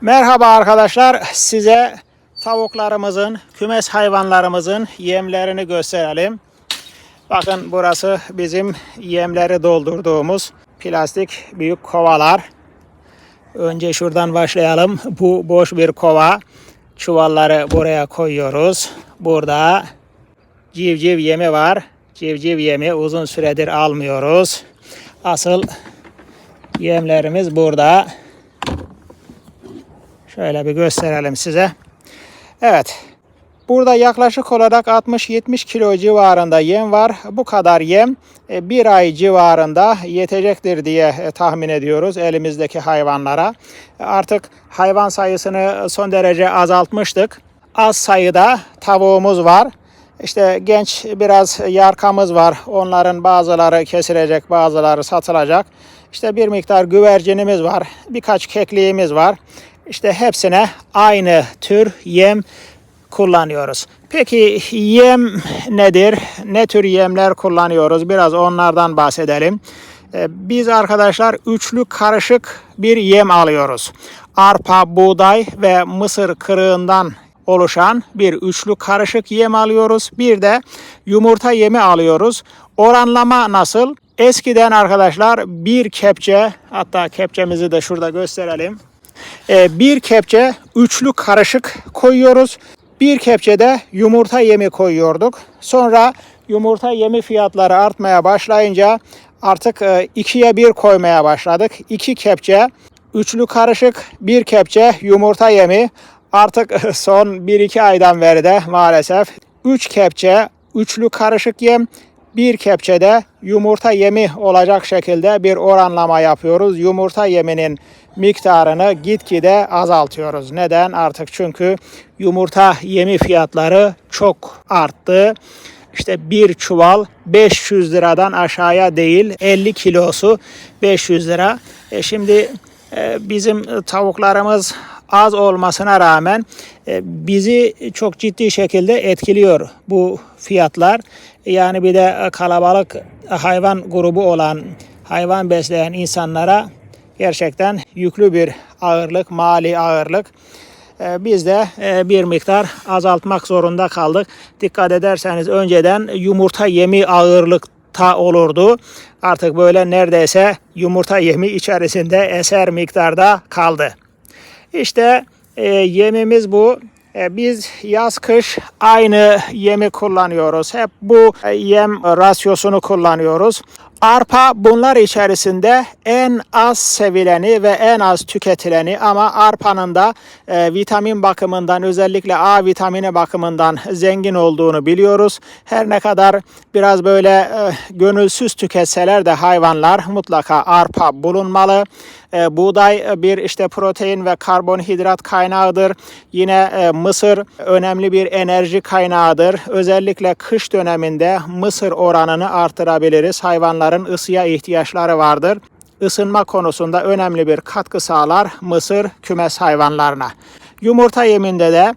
Merhaba arkadaşlar. Size tavuklarımızın, kümes hayvanlarımızın yemlerini gösterelim. Bakın burası bizim yemleri doldurduğumuz plastik büyük kovalar. Önce şuradan başlayalım. Bu boş bir kova. Çuvalları buraya koyuyoruz. Burada civciv yemi var. Civciv yemi uzun süredir almıyoruz. Asıl yemlerimiz burada. Şöyle bir gösterelim size. Evet. Burada yaklaşık olarak 60-70 kilo civarında yem var. Bu kadar yem e, bir ay civarında yetecektir diye e, tahmin ediyoruz elimizdeki hayvanlara. Artık hayvan sayısını son derece azaltmıştık. Az sayıda tavuğumuz var. İşte genç biraz yarkamız var. Onların bazıları kesilecek, bazıları satılacak. İşte bir miktar güvercinimiz var. Birkaç kekliğimiz var. İşte hepsine aynı tür yem kullanıyoruz. Peki yem nedir? Ne tür yemler kullanıyoruz? Biraz onlardan bahsedelim. Ee, Biz arkadaşlar üçlü karışık bir yem alıyoruz. Arpa, buğday ve mısır kırığından oluşan bir üçlü karışık yem alıyoruz. Bir de yumurta yemi alıyoruz. Oranlama nasıl? Eskiden arkadaşlar bir kepçe hatta kepçemizi de şurada gösterelim. Ee, bir kepçe üçlü karışık koyuyoruz. Bir kepçede yumurta yemi koyuyorduk. Sonra yumurta yemi fiyatları artmaya başlayınca artık e, ikiye bir koymaya başladık. İki kepçe üçlü karışık, bir kepçe yumurta yemi. Artık son 1-2 aydan beri de maalesef 3 kepçe üçlü karışık yem, bir kepçede yumurta yemi olacak şekilde bir oranlama yapıyoruz. Yumurta yeminin miktarını gitgide azaltıyoruz. Neden? Artık çünkü yumurta yemi fiyatları çok arttı. İşte bir çuval 500 liradan aşağıya değil 50 kilosu 500 lira. E şimdi e, bizim tavuklarımız az olmasına rağmen e, bizi çok ciddi şekilde etkiliyor bu fiyatlar. Yani bir de kalabalık hayvan grubu olan hayvan besleyen insanlara gerçekten yüklü bir ağırlık, mali ağırlık. Ee, Biz de e, bir miktar azaltmak zorunda kaldık. Dikkat ederseniz önceden yumurta yemi ağırlıkta olurdu. Artık böyle neredeyse yumurta yemi içerisinde eser miktarda kaldı. İşte e, yemimiz bu. E, Biz yaz kış aynı yemi kullanıyoruz. Hep bu e, yem rasyosunu kullanıyoruz. Arpa bunlar içerisinde en az sevileni ve en az tüketileni ama arpanın da e, vitamin bakımından özellikle A vitamini bakımından zengin olduğunu biliyoruz. Her ne kadar biraz böyle e, gönülsüz tüketseler de hayvanlar mutlaka arpa bulunmalı. E, buğday e, bir işte protein ve karbonhidrat kaynağıdır. Yine e, mısır önemli bir enerji kaynağıdır. Özellikle kış döneminde mısır oranını artırabiliriz. Hayvanların ısıya ihtiyaçları vardır. Isınma konusunda önemli bir katkı sağlar mısır kümes hayvanlarına. Yumurta yeminde de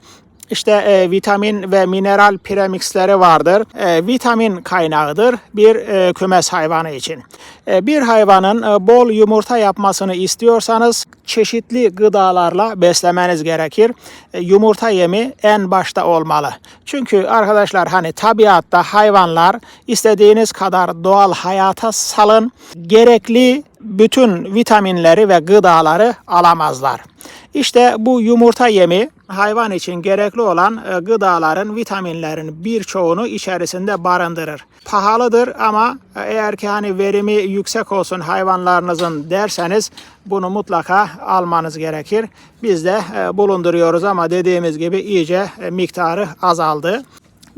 işte e, vitamin ve mineral premiksleri vardır. E, vitamin kaynağıdır bir e, kümes hayvanı için. E, bir hayvanın e, bol yumurta yapmasını istiyorsanız çeşitli gıdalarla beslemeniz gerekir. E, yumurta yemi en başta olmalı. Çünkü arkadaşlar hani tabiatta hayvanlar istediğiniz kadar doğal hayata salın gerekli bütün vitaminleri ve gıdaları alamazlar. İşte bu yumurta yemi hayvan için gerekli olan e, gıdaların, vitaminlerin birçoğunu içerisinde barındırır. Pahalıdır ama e, eğer ki hani verimi yüksek olsun hayvanlarınızın derseniz bunu mutlaka almanız gerekir. Biz de e, bulunduruyoruz ama dediğimiz gibi iyice miktarı azaldı.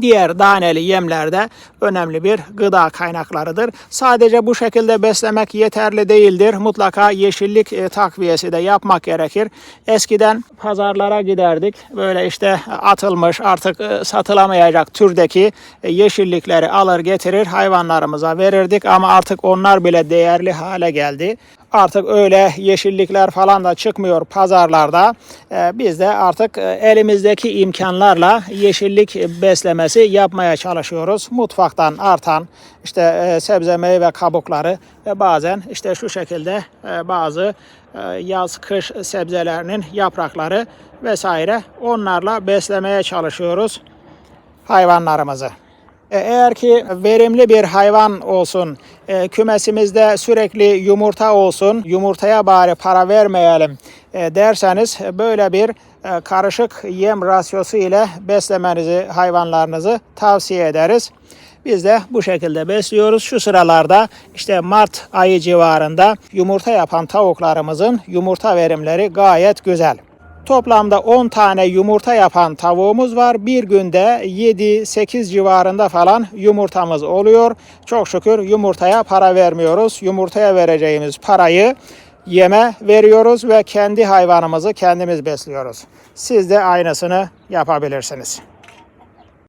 Diğer daneli yemlerde önemli bir gıda kaynaklarıdır. Sadece bu şekilde beslemek yeterli değildir. Mutlaka yeşillik e, takviyesi de yapmak gerekir. Eskiden pazarlara giderdik. Böyle işte atılmış artık e, satılamayacak türdeki e, yeşillikleri alır getirir hayvanlarımıza verirdik ama artık onlar bile değerli hale geldi. Artık öyle yeşillikler falan da çıkmıyor pazarlarda. Ee, Biz de artık e, elimizdeki imkanlarla yeşillik beslemesi yapmaya çalışıyoruz. Mutfaktan artan işte e, sebze meyve kabukları ve bazen işte şu şekilde e, bazı yaz kış sebzelerinin yaprakları vesaire onlarla beslemeye çalışıyoruz hayvanlarımızı. E, Eğer ki verimli bir hayvan olsun, e, kümesimizde sürekli yumurta olsun, yumurtaya bari para vermeyelim e, derseniz böyle bir karışık yem rasyosu ile beslemenizi hayvanlarınızı tavsiye ederiz. Biz de bu şekilde besliyoruz. Şu sıralarda işte Mart ayı civarında yumurta yapan tavuklarımızın yumurta verimleri gayet güzel. Toplamda 10 tane yumurta yapan tavuğumuz var. Bir günde 7-8 civarında falan yumurtamız oluyor. Çok şükür yumurtaya para vermiyoruz. Yumurtaya vereceğimiz parayı yeme veriyoruz ve kendi hayvanımızı kendimiz besliyoruz. Siz de aynısını yapabilirsiniz.